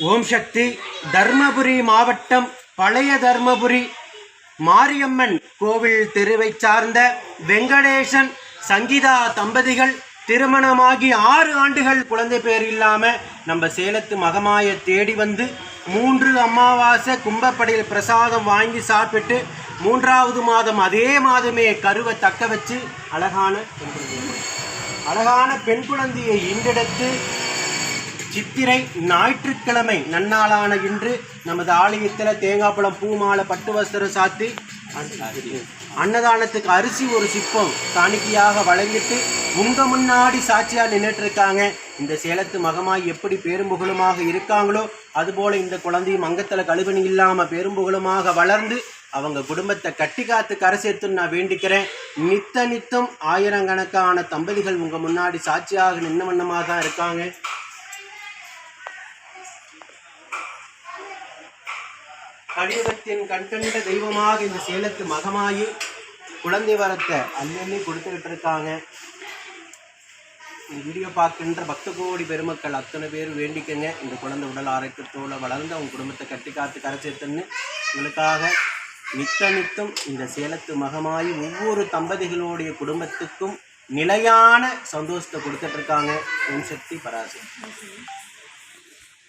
ஓம் சக்தி தர்மபுரி மாவட்டம் பழைய தர்மபுரி மாரியம்மன் கோவில் தெருவை சார்ந்த வெங்கடேசன் சங்கீதா தம்பதிகள் திருமணமாகி ஆறு ஆண்டுகள் குழந்தை பேர் இல்லாமல் நம்ம சேலத்து மகமாய தேடி வந்து மூன்று அமாவாசை கும்பப்படையில் பிரசாதம் வாங்கி சாப்பிட்டு மூன்றாவது மாதம் அதே மாதமே கருவை தக்க வச்சு அழகான பெண் குழந்தையை அழகான பெண் குழந்தையை இன்றெடுத்து சித்திரை ஞாயிற்றுக்கிழமை நன்னாளான இன்று நமது ஆலயத்தில் தேங்காய் பழம் பூ மாலை பட்டு வஸ்திரம் சாத்தி அன்னதானத்துக்கு அரிசி ஒரு சிப்பம் காணிக்கையாக வழங்கிட்டு உங்க முன்னாடி சாட்சியாக நின்றுட்டு இருக்காங்க இந்த சேலத்து மகமாய் எப்படி பேரும்புகழுமாக இருக்காங்களோ அதுபோல இந்த குழந்தையும் அங்கத்தில் கழுவணி இல்லாமல் பேரும்புகழுமாக வளர்ந்து அவங்க குடும்பத்தை கட்டி காத்து கரை சேர்த்துன்னு நான் வேண்டிக்கிறேன். நித்த நித்தம் ஆயிரக்கணக்கான தம்பதிகள் உங்க முன்னாடி சாட்சியாக நின்ன வண்ணமாக தான் இருக்காங்க. கலியுகத்தின் கண்கண்ட தெய்வமாக இந்த சேலத்து மகமாயி குழந்தை வரத்தை அள்ளி கொடுத்துக்கிட்டு இருக்காங்க இந்த வீடியோ பார்க்கின்ற பக்த கோடி பெருமக்கள் அத்தனை பேர் வேண்டிக்கங்க. இந்த குழந்தை உடல் ஆரோக்கியத்தோடு வளர்ந்து அவங்க குடும்பத்தை கட்டி காத்து கரைச்சிருத்தன்னு உங்களுக்காக நித்த நித்தம் இந்த சேலத்து மகமாயி ஒவ்வொரு தம்பதிகளுடைய குடும்பத்துக்கும் நிலையான சந்தோஷத்தை கொடுத்துட்டு இருக்காங்க சக்தி பராசக்தி.